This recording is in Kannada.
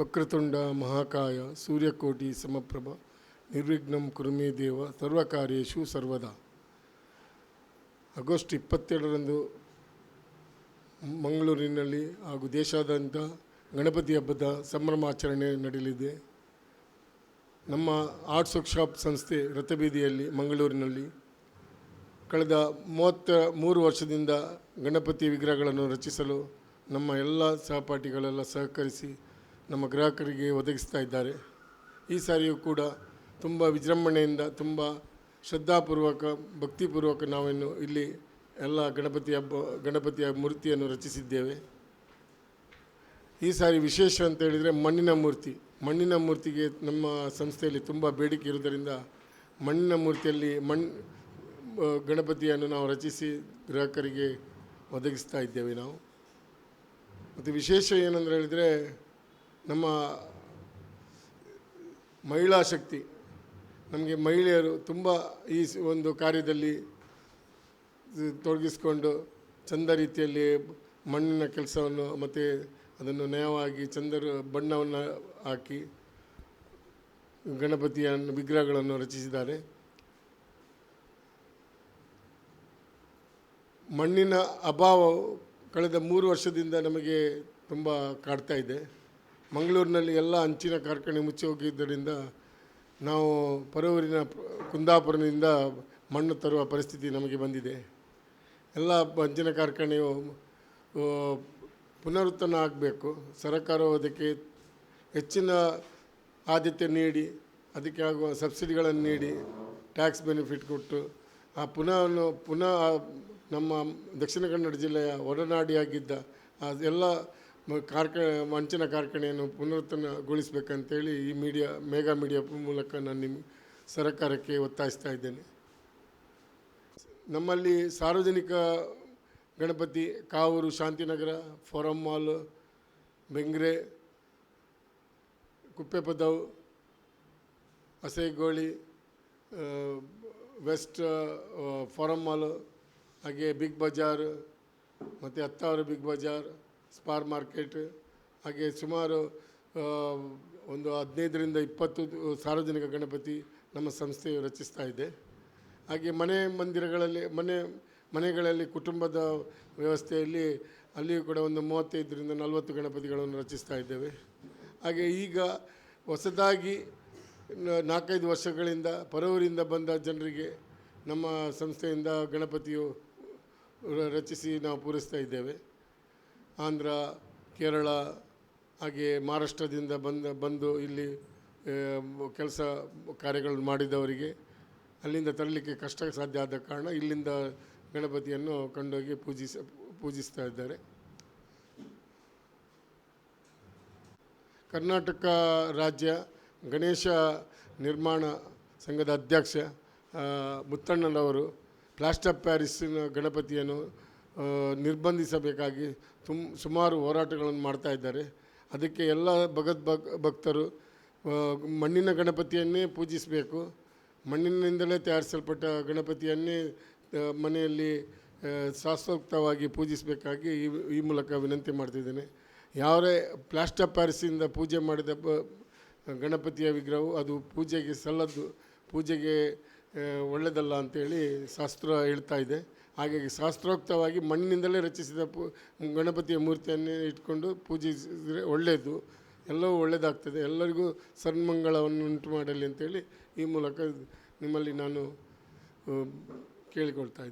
ವಕ್ರತುಂಡ, ಮಹಾಕಾಯ, ಸೂರ್ಯಕೋಟಿ, ಸಮಪ್ರಭ, ನಿರ್ವಿಘ್ನಂ ಕುರುಮೇ ದೇವ, ಸರ್ವಕಾರ್ಯೇಷು ಸರ್ವದಾ. ಆಗಸ್ಟ್ ಇಪ್ಪತ್ತೆರಡರಂದು ಮಂಗಳೂರಿನಲ್ಲಿ ಹಾಗೂ ದೇಶಾದ್ಯಂತ ಗಣಪತಿ ಹಬ್ಬದ ಸಂಭ್ರಮಾಚರಣೆ ನಡೆಯಲಿದೆ. ನಮ್ಮ ಆರ್ಟ್ಸ್ ವರ್ಕ್ಶಾಪ್ ಸಂಸ್ಥೆ ರಥಬೀದಿಯಲ್ಲಿ ಮಂಗಳೂರಿನಲ್ಲಿ ಕಳೆದ ಮೂವತ್ತ ಮೂರು ವರ್ಷದಿಂದ ಗಣಪತಿ ವಿಗ್ರಹಗಳನ್ನು ರಚಿಸಲು ನಮ್ಮ ಎಲ್ಲ ಸಹಪಾಠಿಗಳೆಲ್ಲ ಸಹಕರಿಸಿ ನಮ್ಮ ಗ್ರಾಹಕರಿಗೆ ಒದಗಿಸ್ತಾ ಇದ್ದಾರೆ. ಈ ಸಾರಿಯೂ ಕೂಡ ತುಂಬ ವಿಜೃಂಭಣೆಯಿಂದ, ತುಂಬ ಶ್ರದ್ಧಾಪೂರ್ವಕ, ಭಕ್ತಿಪೂರ್ವಕ ನಾವೇನು ಇಲ್ಲಿ ಎಲ್ಲ ಗಣಪತಿ ಹಬ್ಬ, ಗಣಪತಿಯ ಮೂರ್ತಿಯನ್ನು ರಚಿಸಿದ್ದೇವೆ. ಈ ಸಾರಿ ವಿಶೇಷ ಅಂತ ಹೇಳಿದರೆ ಮಣ್ಣಿನ ಮೂರ್ತಿ. ಮಣ್ಣಿನ ಮೂರ್ತಿಗೆ ನಮ್ಮ ಸಂಸ್ಥೆಯಲ್ಲಿ ತುಂಬ ಬೇಡಿಕೆ ಇರುವುದರಿಂದ ಮಣ್ಣಿನ ಮೂರ್ತಿಯಲ್ಲಿ ಮಣ್ ಗಣಪತಿಯನ್ನು ನಾವು ರಚಿಸಿ ಗ್ರಾಹಕರಿಗೆ ಒದಗಿಸ್ತಾ ಇದ್ದೇವೆ ನಾವು. ಮತ್ತು ವಿಶೇಷ ಏನಂದ್ರೆ ಹೇಳಿದರೆ ನಮ್ಮ ಮಹಿಳಾ ಶಕ್ತಿ, ನಮಗೆ ಮಹಿಳೆಯರು ತುಂಬ ಈ ಒಂದು ಕಾರ್ಯದಲ್ಲಿ ತೊಡಗಿಸ್ಕೊಂಡು ಚಂದ ರೀತಿಯಲ್ಲಿ ಮಣ್ಣಿನ ಕೆಲಸವನ್ನು ಮತ್ತು ಅದನ್ನು ನಯವಾಗಿ ಚಂದ ಬಣ್ಣವನ್ನು ಹಾಕಿ ಗಣಪತಿಯ ವಿಗ್ರಹಗಳನ್ನು ರಚಿಸಿದ್ದಾರೆ. ಮಣ್ಣಿನ ಅಭಾವ ಕಳೆದ ಮೂರು ವರ್ಷದಿಂದ ನಮಗೆ ತುಂಬ ಕಾಡ್ತಾ ಇದೆ. ಮಂಗಳೂರಿನಲ್ಲಿ ಎಲ್ಲ ಹಂಚಿನ ಕಾರ್ಖಾನೆ ಮುಚ್ಚಿ ಹೋಗಿದ್ದರಿಂದ ನಾವು ಪರವೂರಿನ ಕುಂದಾಪುರದಿಂದ ಮಣ್ಣು ತರುವ ಪರಿಸ್ಥಿತಿ ನಮಗೆ ಬಂದಿದೆ. ಎಲ್ಲ ಹಂಚಿನ ಕಾರ್ಖಾನೆಯು ಪುನರುತ್ಥಾನ ಆಗಬೇಕು. ಸರ್ಕಾರವು ಅದಕ್ಕೆ ಹೆಚ್ಚಿನ ಆದ್ಯತೆ ನೀಡಿ, ಅದಕ್ಕೆ ಆಗುವ ಸಬ್ಸಿಡಿಗಳನ್ನು ನೀಡಿ, ಟ್ಯಾಕ್ಸ್ ಬೆನಿಫಿಟ್ ಕೊಟ್ಟು, ಆ ಪುನಃ ಪುನಃ ನಮ್ಮ ದಕ್ಷಿಣ ಕನ್ನಡ ಜಿಲ್ಲೆಯ ಒಡನಾಡಿಯಾಗಿದ್ದ ಎಲ್ಲ ಕಾರ್ಖಾನೆ ಮಂಚಿನ ಕಾರ್ಖಾನೆಯನ್ನು ಪುನರುತ್ಥಾನಗೊಳಿಸಬೇಕಂತೇಳಿ ಈ ಮೀಡಿಯಾ, ಮೇಗಾ ಮೀಡಿಯಾ ಮೂಲಕ ನಾನು ನಿಮ್ಮ ಸರ್ಕಾರಕ್ಕೆ ಒತ್ತಾಯಿಸ್ತಾ ಇದ್ದೇನೆ. ನಮ್ಮಲ್ಲಿ ಸಾರ್ವಜನಿಕ Ganapati, Kavoor Shantinagar, Forum Mall, Bengre, Kuppepadav, Asaigoli West Forum Mall, ಹಾಗೆ ಬಿಗ್ ಬಜಾರ್, ಮತ್ತು ಹತ್ತಾರು ಬಿಗ್ ಬಜಾರ್ ಸ್ಪಾರ್ ಮಾರ್ಕೆಟ್ ಹಾಗೆ ಸುಮಾರು ಒಂದು ಹದಿನೈದರಿಂದ ಇಪ್ಪತ್ತು ಸಾರ್ವಜನಿಕ ಗಣಪತಿ ನಮ್ಮ ಸಂಸ್ಥೆಯು ರಚಿಸ್ತಾ ಇದೆ. ಹಾಗೆ ಮನೆ ಮಂದಿರಗಳಲ್ಲಿ, ಮನೆ, ಮನೆಗಳಲ್ಲಿ ಕುಟುಂಬದ ವ್ಯವಸ್ಥೆಯಲ್ಲಿ ಅಲ್ಲಿಯೂ ಕೂಡ ಒಂದು ಮೂವತ್ತೈದರಿಂದ ನಲವತ್ತು ಗಣಪತಿಗಳನ್ನು ರಚಿಸ್ತಾ ಇದ್ದೇವೆ. ಹಾಗೆ ಈಗ ಹೊಸದಾಗಿ ನಾಲ್ಕೈದು ವರ್ಷಗಳಿಂದ, ಪರವೂರಿಂದ ಬಂದ ಜನರಿಗೆ ನಮ್ಮ ಸಂಸ್ಥೆಯಿಂದ ಗಣಪತಿಯು ರಚಿಸಿ ನಾವು ಪೂರೈಸ್ತಾ ಇದ್ದೇವೆ. ಆಂಧ್ರ, ಕೇರಳ, ಹಾಗೆ ಮಹಾರಾಷ್ಟ್ರದಿಂದ ಬಂದ, ಬಂದು ಇಲ್ಲಿ ಕೆಲಸ ಕಾರ್ಯಗಳನ್ನು ಮಾಡಿದವರಿಗೆ ಅಲ್ಲಿಂದ ತರಲಿಕ್ಕೆ ಕಷ್ಟ ಸಾಧ್ಯ ಆದ ಕಾರಣ ಇಲ್ಲಿಂದ ಗಣಪತಿಯನ್ನು ಕಂಡೋಗಿ ಪೂಜಿಸ, ಪೂಜಿಸ್ತಾ ಇದ್ದಾರೆ. ಕರ್ನಾಟಕ ರಾಜ್ಯ ಗಣೇಶ ನಿರ್ಮಾಣ ಸಂಘದ ಅಧ್ಯಕ್ಷ ಮುತ್ತಣ್ಣನವರು, ಪ್ಲಾಸ್ಟರ್ ಪ್ಯಾರಿಸ್ಸಿನ ಗಣಪತಿಯನ್ನು ನಿರ್ಬಂಧಿಸಬೇಕಾಗಿ ತುಮ್, ಸುಮಾರು ಹೋರಾಟಗಳನ್ನು ಮಾಡ್ತಾ ಇದ್ದಾರೆ. ಅದಕ್ಕೆ ಎಲ್ಲ ಭಗತ್ ಭಕ್, ಭಕ್ತರು ಮಣ್ಣಿನ ಗಣಪತಿಯನ್ನೇ ಪೂಜಿಸಬೇಕು. ಮಣ್ಣಿನಿಂದಲೇ ತಯಾರಿಸಲ್ಪಟ್ಟ ಗಣಪತಿಯನ್ನೇ ಮನೆಯಲ್ಲಿ ಶಾಸ್ತ್ರೋಕ್ತವಾಗಿ ಪೂಜಿಸಬೇಕಾಗಿ ಈ ಈ ಮೂಲಕ ವಿನಂತಿ ಮಾಡ್ತಿದ್ದೇನೆ. ಯಾರೇ ಪ್ಲಾಸ್ಟರ್ ಪ್ಯಾರಿಸಿಂದ ಪೂಜೆ ಮಾಡಿದ ಗಣಪತಿಯ ವಿಗ್ರಹವು ಅದು ಪೂಜೆಗೆ ಸಲ್ಲದ್ದು, ಪೂಜೆಗೆ ಒಳ್ಳೆಯದಲ್ಲ ಅಂತೇಳಿ ಶಾಸ್ತ್ರ ಹೇಳ್ತಾ ಇದೆ. ಹಾಗಾಗಿ ಶಾಸ್ತ್ರೋಕ್ತವಾಗಿ ಮಣ್ಣಿನಿಂದಲೇ ರಚಿಸಿದ ಪೂ, ಗಣಪತಿಯ ಮೂರ್ತಿಯನ್ನೇ ಇಟ್ಕೊಂಡು ಪೂಜಿಸಿದರೆ ಒಳ್ಳೆಯದು ಎಲ್ಲವೂ ಒಳ್ಳೆಯದಾಗ್ತದೆ ಎಲ್ಲರಿಗೂ ಸನ್ಮಂಗಳವನ್ನು ಉಂಟು ಮಾಡಲಿ ಅಂತೇಳಿ ಈ ಮೂಲಕ ನಿಮ್ಮಲ್ಲಿ ನಾನು ಕೇಳಿಕೊಳ್ತಾ ಇದ್ದೀನಿ.